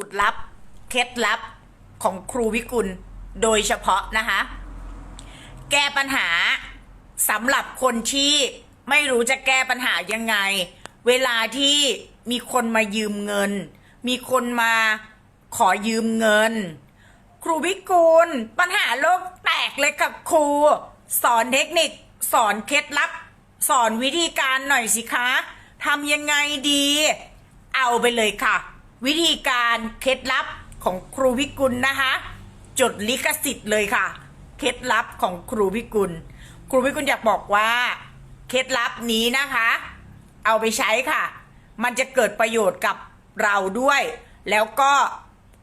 สูตรลับเคล็ดลับของครูวิกุลโดยเฉพาะนะคะ แก้ปัญหาสำหรับคนที่ไม่รู้จะแก้ปัญหายังไง เวลาที่มีคนมายืมเงิน มีคนมาขอยืมเงิน ครูวิกุลปัญหาโลกแตกเลยกับครู สอนเทคนิค สอนเคล็ดลับ สอนวิธีการหน่อยสิคะทำยังไงดี เอาไปเลยค่ะ วิธีการเคล็ดลับของครูวิกุลนะคะ จดลิขสิทธิ์เลยค่ะ เคล็ดลับของครูวิกุล ครูวิกุลอยากบอกว่า เคล็ดลับนี้นะคะ เอาไปใช้ค่ะ มันจะเกิดประโยชน์กับเราด้วย แล้วก็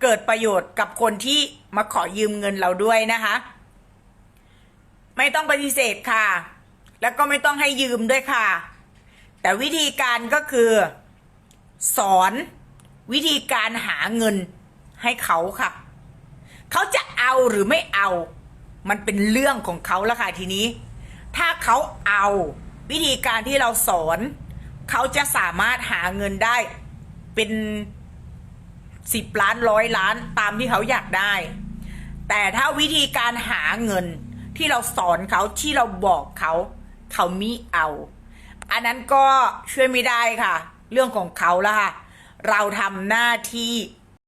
เกิดประโยชน์กับคนที่มาขอยืมเงินเราด้วยนะคะ ไม่ต้องปฏิเสธค่ะ แล้วก็ไม่ต้องให้ยืมด้วยค่ะ แต่วิธีการก็คือ สอน วิธีการหาเงินให้เขาค่ะ เขาจะเอาหรือไม่เอา มันเป็นเรื่องของเขาแล้วค่ะทีนี้ ถ้าเขาเอาวิธีการที่เราสอน เขาจะสามารถหาเงินได้เป็นสิบล้านร้อยล้านตามที่เขาอยากได้ แต่ถ้าวิธีการหาเงินที่เราสอนเขาที่เราบอกเขา เขามิเอา อันนั้นก็ช่วยไม่ได้ค่ะ เรื่องของเขาแล้วค่ะ เราทำหน้าที่